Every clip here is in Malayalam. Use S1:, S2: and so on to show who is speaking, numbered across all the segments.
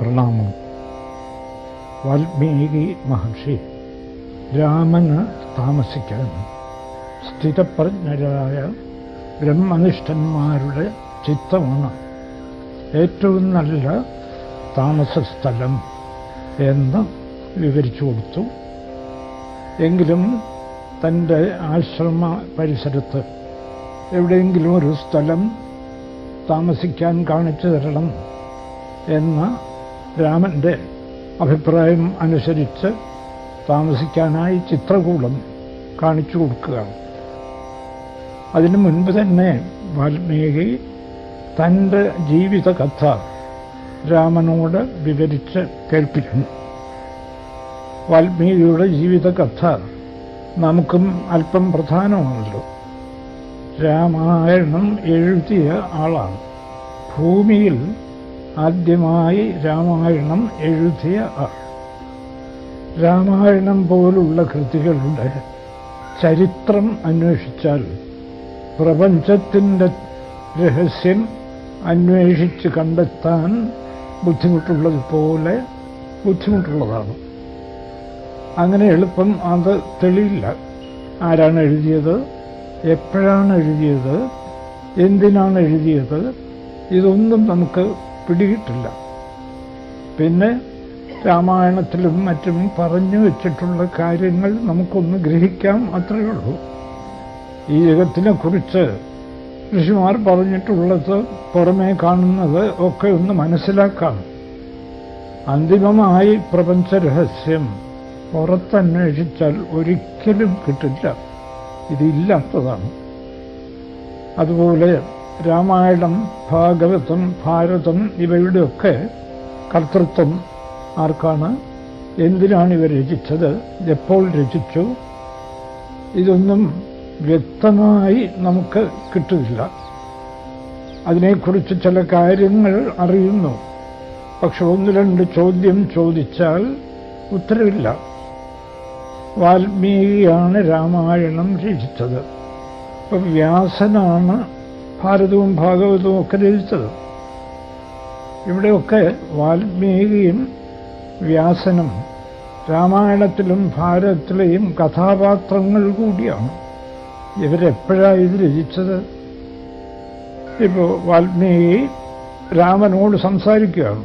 S1: പ്രണാമം. വാൽമീകി മഹർഷി രാമന് താമസിക്കാൻ സ്ഥിരപ്രജ്ഞരായ ബ്രഹ്മനിഷ്ഠന്മാരുടെ ചിത്തമാണ് ഏറ്റവും നല്ല താമസസ്ഥലം എന്ന് വിവരിച്ചു കൊടുത്തു. എങ്കിലും തന്റെ ആശ്രമ പരിസരത്ത് എവിടെയെങ്കിലും ഒരു സ്ഥലം താമസിക്കാൻ കാണിച്ചു തരണം എന്ന രാമന്റെ അഭിപ്രായം അനുസരിച്ച് താമസിക്കാനായി ചിത്രകൂടം കാണിച്ചു കൊടുക്കുകയാണ്. അതിനു മുൻപ് തന്നെ വാൽമീകി തന്റെ ജീവിത കഥ രാമനോട് വിവരിച്ച് കേൾപ്പിക്കുന്നു. വാൽമീകിയുടെ ജീവിത കഥ നമുക്കും അല്പം പ്രധാനമാണല്ലോ. രാമായണം എഴുതിയ ആളാണ്. ഭൂമിയിൽ ആദ്യമായി രാമായണം എഴുതിയ ആൾ രാമായണം പോലുള്ള കൃതികളുടെ ചരിത്രം അന്വേഷിച്ചാൽ പ്രപഞ്ചത്തിന്റെ രഹസ്യം അന്വേഷിച്ച് കണ്ടെത്താൻ ബുദ്ധിമുട്ടുള്ളതുപോലെ ബുദ്ധിമുട്ടുള്ളതാണ്. അങ്ങനെ എളുപ്പം അത് തെളിയില്ല. ആരാണ് എഴുതിയത്? എപ്പോഴാണ് എഴുതിയത്? എന്തിനാണ് എഴുതിയത്? ഇതൊന്നും നമുക്ക് പിടികിട്ടില്ല. പിന്നെ രാമായണത്തിലും മറ്റും പറഞ്ഞു വെച്ചിട്ടുള്ള കാര്യങ്ങൾ നമുക്കൊന്ന് ഗ്രഹിക്കാൻ മാത്രമേ ഉള്ളൂ. ഈ യുഗത്തിനെക്കുറിച്ച് കുറിച്ച് ഋഷിമാർ പറഞ്ഞിട്ടുള്ളത് പുറമേ കാണുന്നത് ഒക്കെ ഒന്ന് മനസ്സിലാക്കാം. അന്തിമമായി പ്രപഞ്ച രഹസ്യം പുറത്തന്വേഷിച്ചാൽ ഒരിക്കലും കിട്ടില്ല. ഇതില്ലാത്തതാണ്. അതുപോലെ രാമായണം ഭാഗവതം ഭാരതം ഇവയുടെയൊക്കെ കർത്തൃത്വം ആർക്കാണ്? എന്തിനാണ് ഇവ രചിച്ചത്? എപ്പോൾ രചിച്ചു? ഇതൊന്നും വ്യക്തമായി നമുക്ക് കിട്ടുന്നില്ല. അതിനെക്കുറിച്ച് ചില കാര്യങ്ങൾ അറിയുന്നു. പക്ഷെ ഒന്ന് രണ്ട് ചോദ്യം ചോദിച്ചാൽ ഉത്തരവില്ല. വാൽമീകിയാണ് രാമായണം രചിച്ചത്. അപ്പം വ്യാസനാണ് ഭാരതവും ഭാഗവതവും ഒക്കെ രചിച്ചത്. ഇവിടെയൊക്കെ വാൽമീകിയും വ്യാസനും രാമായണത്തിലും ഭാരതത്തിലെയും കഥാപാത്രങ്ങൾ കൂടിയാണ്. ഇവരെപ്പോഴാണ് ഇത് രചിച്ചത്? ഇപ്പോൾ വാൽമീകി രാമനോട് സംസാരിക്കുകയാണ്.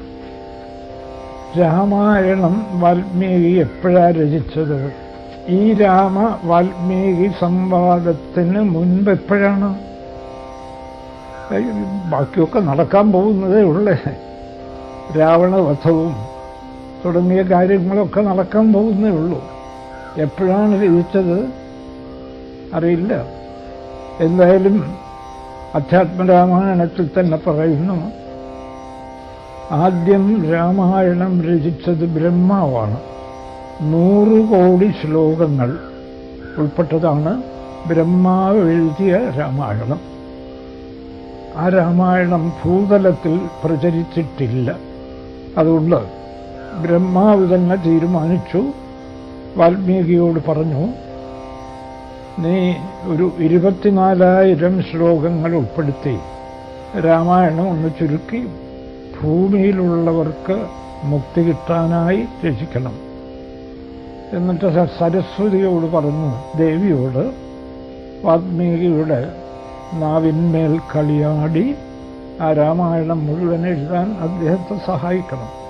S1: രാമായണം വാൽമീകി എപ്പോഴാണ് രചിച്ചത്? ഈ രാമ വാൽമീകി സംവാദത്തിന് മുൻപ് എപ്പോഴാണ്? ബാക്കിയൊക്കെ നടക്കാൻ പോകുന്നതേ ഉള്ളേ. രാവണവധവും തുടങ്ങിയ കാര്യങ്ങളൊക്കെ നടക്കാൻ പോകുന്നേ ഉള്ളൂ. എപ്പോഴാണ് രചിച്ചത് അറിയില്ല. എന്തായാലും അധ്യാത്മരാമായണത്തിൽ തന്നെ പറയുന്നു ആദ്യം രാമായണം രചിച്ചത് ബ്രഹ്മാവാണ്. നൂറ് കോടി ശ്ലോകങ്ങൾ ഉൾപ്പെട്ടതാണ് ബ്രഹ്മാവ് എഴുതിയ രാമായണം. ആ രാമായണം ഭൂതലത്തിൽ പ്രചരിച്ചിട്ടില്ല. അതുകൊണ്ട് ബ്രഹ്മാവ് തന്നെ തീരുമാനിച്ചു. വാൽമീകിയോട് പറഞ്ഞു നീ ഒരു ഇരുപത്തിനാലായിരം ശ്ലോകങ്ങൾ ഉൾപ്പെടുത്തി രാമായണം ഒന്ന് ചുരുക്കി ഭൂമിയിലുള്ളവർക്ക് മുക്തി കിട്ടാനായി രചിക്കണം. എന്നിട്ട് സരസ്വതിയോട് പറഞ്ഞു ദേവിയോട് വാൽമീകിയുടെ നാവിന്മേൽ കളിയാടി. ആ രാമായണം മുഴുവൻ എഴുതാൻ അദ്ദേഹത്തെ സഹായിക്കണം.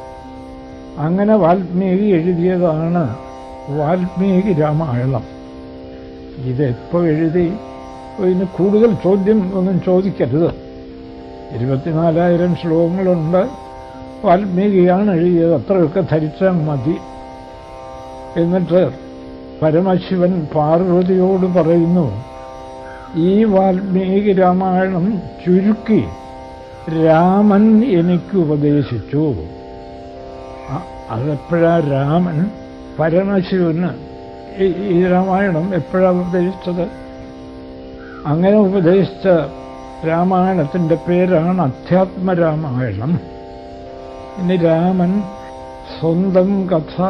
S1: അങ്ങനെ വാൽമീകി എഴുതിയതാണ് വാൽമീകി രാമായണം. ഇതെപ്പോൾ എഴുതി? ഇതിന് കൂടുതൽ ചോദ്യം ഒന്നും ചോദിക്കരുത്. ഇരുപത്തിനാലായിരം ശ്ലോകങ്ങളുണ്ട്. വാൽമീകിയാണ് എഴുതിയത്. അത്രയൊക്കെ ധരിച്ചാൽ മതി. എന്നിട്ട് പരമശിവൻ പാർവതിയോട് പറയുന്നു ഈ വാൽമീകി രാമായണം ചുരുക്കി രാമൻ എനിക്ക് ഉപദേശിച്ചു. അതെപ്പോഴാ രാമൻ പരമശിവന് ഈ രാമായണം എപ്പോഴാണ് ഉപദേശിച്ചത്? അങ്ങനെ ഉപദേശിച്ച രാമായണത്തിന്റെ പേരാണ് അധ്യാത്മരാമായണം. ഇനി രാമൻ സ്വന്തം കഥ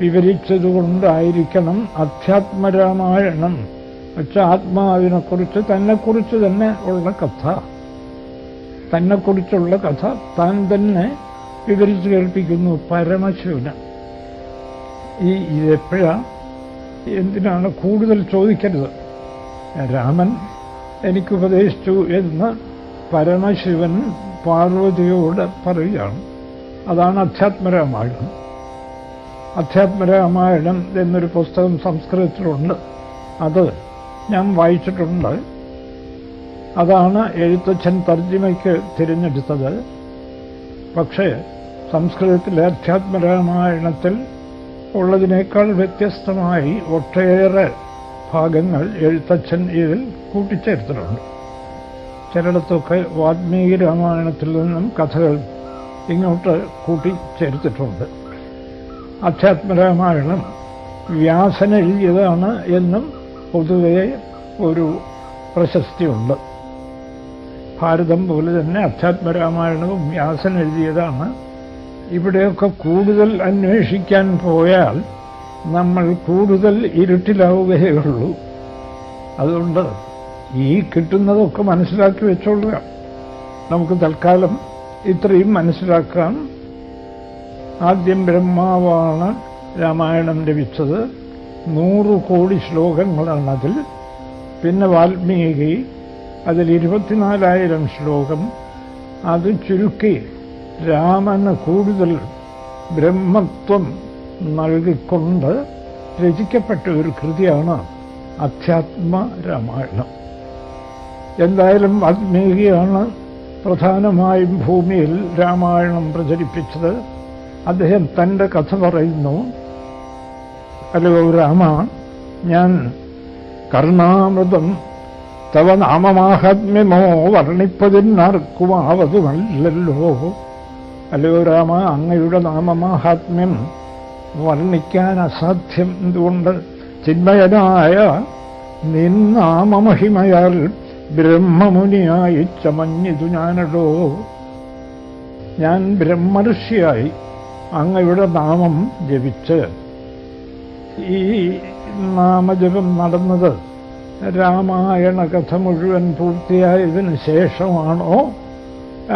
S1: വിവരിച്ചതുകൊണ്ടായിരിക്കണം അധ്യാത്മരാമായണം. വെച്ച ആത്മാവിനെക്കുറിച്ച് തന്നെക്കുറിച്ച് തന്നെ ഉള്ള കഥ. തന്നെക്കുറിച്ചുള്ള കഥ താൻ തന്നെ വിവരിച്ചു കേൾപ്പിക്കുന്നു പരമശിവന്. ഈ ഇതെപ്പോഴാ എന്തിനാണ് കൂടുതൽ ചോദിക്കരുത്? രാമൻ എനിക്ക് ഉപദേശിച്ചു എന്ന് പരമശിവൻ പാർവതിയോട് പറയുകയാണ്. അതാണ് അധ്യാത്മരാമായണം. അധ്യാത്മരാമായണം എന്നൊരു പുസ്തകം സംസ്കൃതത്തിലുണ്ട്. അത് ഞാൻ വായിച്ചിട്ടുണ്ട്. അതാണ് എഴുത്തച്ഛൻ തർജിമയ്ക്ക് തിരഞ്ഞെടുത്തത്. പക്ഷേ സംസ്കൃതത്തിലെ അധ്യാത്മരാമായണത്തിൽ ഉള്ളതിനേക്കാൾ വ്യത്യസ്തമായി ഒട്ടേറെ ഭാഗങ്ങൾ എഴുത്തച്ഛൻ ഇതിൽ കൂട്ടിച്ചേർത്തിട്ടുണ്ട്. ചിലയിടത്തൊക്കെ വാൽമീകി രാമായണത്തിൽ നിന്നും കഥകൾ ഇങ്ങോട്ട് കൂട്ടിച്ചേർത്തിട്ടുണ്ട്. അധ്യാത്മരാമായണം വ്യാസൻ എഴുതിയതാണ് എന്നും പൊതുവെ ഒരു പ്രശസ്തിയുണ്ട്. ഭാരതം പോലെ തന്നെ അധ്യാത്മരാമായണവും വ്യാസൻ എഴുതിയതാണ്. ഇവിടെയൊക്കെ കൂടുതൽ അന്വേഷിക്കാൻ പോയാൽ നമ്മൾ കൂടുതൽ ഇരുട്ടിലാവുകയേ ഉള്ളൂ. അതുകൊണ്ട് ഈ കിട്ടുന്നതൊക്കെ മനസ്സിലാക്കി വെച്ചോളുക. നമുക്ക് തൽക്കാലം ഇത്രയും മനസ്സിലാക്കാം. ആദ്യം ബ്രഹ്മാവാണ് രാമായണം ലഭിച്ചത്. നൂറ് കോടി ശ്ലോകങ്ങളാണ് അതിൽ പിന്നെ വാൽമീകി അതിൽ ഇരുപത്തിനാലായിരം ശ്ലോകം. അത് ചുരുക്കി രാമന് കൂടുതൽ ബ്രഹ്മത്വം നൽകിക്കൊണ്ട് രചിക്കപ്പെട്ട ഒരു കൃതിയാണ് അധ്യാത്മ രാമായണം എന്തായാലും വാൽമീകിയാണ് പ്രധാനമായും ഭൂമിയിൽ രാമായണം പ്രചരിപ്പിച്ചത്. അദ്ദേഹം തന്റെ കഥ പറയുന്നു. അല്ലയോ രാമ. ഞാൻ കർണാമൃതം തവ നാമമാഹാത്മ്യമോ വർണിപ്പതിനാർക്കുമാവതുമല്ലല്ലോ അല്ലയോ രാമ അങ്ങയുടെ നാമമാഹാത്മ്യം വർണിക്കാൻ അസാധ്യം എന്തുകൊണ്ട്? ചിന്മയനായ നിന്നാമമഹിമയാൽ ബ്രഹ്മമുനിയായി ചമഞ്ഞിതു ഞാനടോ ഞാൻ ബ്രഹ്മർഷിയായി അങ്ങയുടെ നാമം ജപിച്ച് ഈ നാമജപം നടന്നത് രാമായണ കഥ മുഴുവൻ പൂർത്തിയായതിന് ശേഷമാണോ?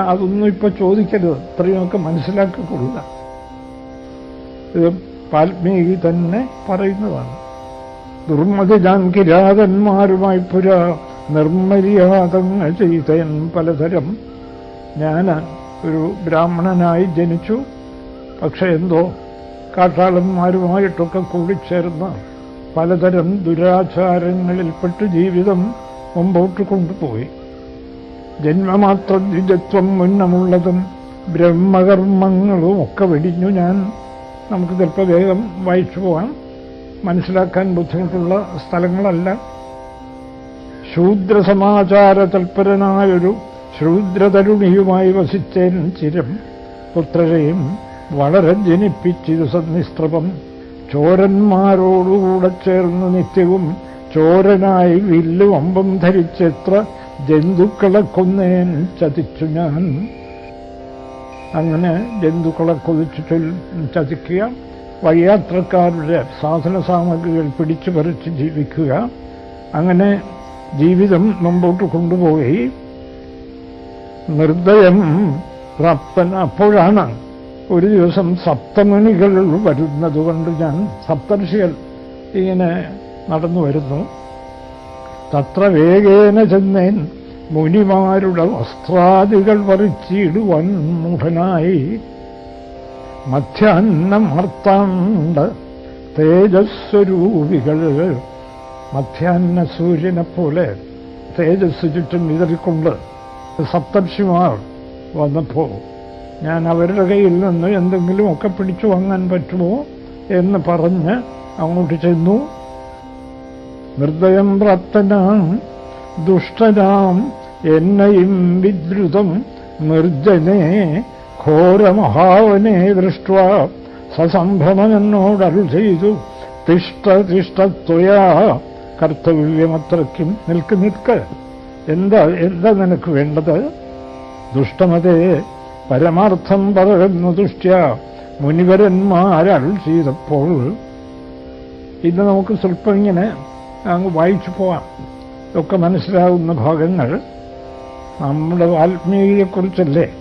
S1: അതൊന്നും ഇപ്പൊ ചോദിക്കരുത്. ഇത്രയുമൊക്കെ മനസ്സിലാക്കിക്കൊള്ളുക. ഇത് വാൽമീകി തന്നെ പറയുന്നതാണ്. ദുർമതി ഞാൻ കിരാതന്മാരുമായി പുര നിർമ്മര്യാദങ്ങൾ ചെയ്തൻ പലതരം. ഞാൻ ഒരു ബ്രാഹ്മണനായി ജനിച്ചു. പക്ഷെ എന്തോ കാട്ടാളന്മാരുമായിട്ടൊക്കെ കൂടിച്ചേർന്ന് പലതരം ദുരാചാരങ്ങളിൽപ്പെട്ട് ജീവിതം മുമ്പോട്ട് കൊണ്ടുപോയി. ജന്മമാത്ര ദ്വിജത്വം മുന്നമുള്ളതും ബ്രഹ്മകർമ്മങ്ങളും ഒക്കെ വെടിഞ്ഞു ഞാൻ. നമുക്ക് ചിലപ്പോൾ വേഗം വായിച്ചു പോകാം മനസ്സിലാക്കാൻ ബുദ്ധിമുട്ടുള്ള സ്ഥലങ്ങളല്ല. ശൂദ്രസമാചാര തൽപരനായൊരു ശൂദ്രതരുണിയുമായി വസിച്ചേൻ ചിരം. പുത്രരെയും വളരെ ജനിപ്പിച്ചിരു സന്നിസ്ത്രപം ചോരന്മാരോടുകൂടെ ചേർന്ന് നിത്യവും ചോരനായി വില്ലും അമ്പം ധരിച്ചെത്ര ജന്തുക്കളെ കൊന്നേൻ ചതിച്ചു ഞാൻ. അങ്ങനെ ജന്തുക്കളെ കൊതിച്ചു ചതിക്കുക വഴിയാത്രക്കാരുടെ സാധന സാമഗ്രികൾ പിടിച്ചു പറിച്ച് ജീവിക്കുക. അങ്ങനെ ജീവിതം മുമ്പോട്ട് കൊണ്ടുപോയി. നിർദ്ദയം പ്രാപ്തൻ അപ്പോഴാണ് ഒരു ദിവസം സപ്തമണികൾ വരുന്നത് കൊണ്ട് ഞാൻ സപ്തർഷികൾ ഇങ്ങനെ നടന്നു വരുന്നു. തത്ര വേഗേന ചെന്നേൻ മുനിമാരുടെ വസ്ത്രാദികൾ പറിച്ചിടുവാൻ മുഖനായി മധ്യാന്നമർത്താണ്ട് തേജസ്വരൂപികൾ. മധ്യാന്ന സൂര്യനെ പോലെ തേജസ് ചുറ്റും വിതറിക്കൊണ്ട് സപ്തർഷിമാർ വന്നപ്പോ ഞാൻ അവരുടെ കയ്യിൽ നിന്ന് എന്തെങ്കിലുമൊക്കെ പിടിച്ചു വാങ്ങാൻ പറ്റുമോ എന്ന് പറഞ്ഞ് അങ്ങോട്ട് ചെന്നു. ഹൃദയം പ്രാപ്തനാം ദുഷ്ടനാം എന്നെയും വിദ്രുതം നിർജനെ ഘോരമഹാവനെ ദൃഷ്ട സസംഭ്രമനോടൽ ചെയ്തു. തിഷ്ട കർത്തവ്യമത്രയ്ക്കും നിൽക്ക് നിൽക്ക്. എന്താ എന്താ നിനക്ക് വേണ്ടത്? ദുഷ്ടമതേ പരമാർത്ഥം പറയുന്നു ദുഷ്ട്യ. മുനിവരന്മാരാൾ ചെയ്തപ്പോൾ ഇത് നമുക്ക് സ്വല്പം ഇങ്ങനെ അങ്ങ് വായിച്ചു പോവാം. ഒക്കെ മനസ്സിലാവുന്ന ഭാഗങ്ങൾ നമ്മുടെ വാൽമീകിയെക്കുറിച്ചല്ലേ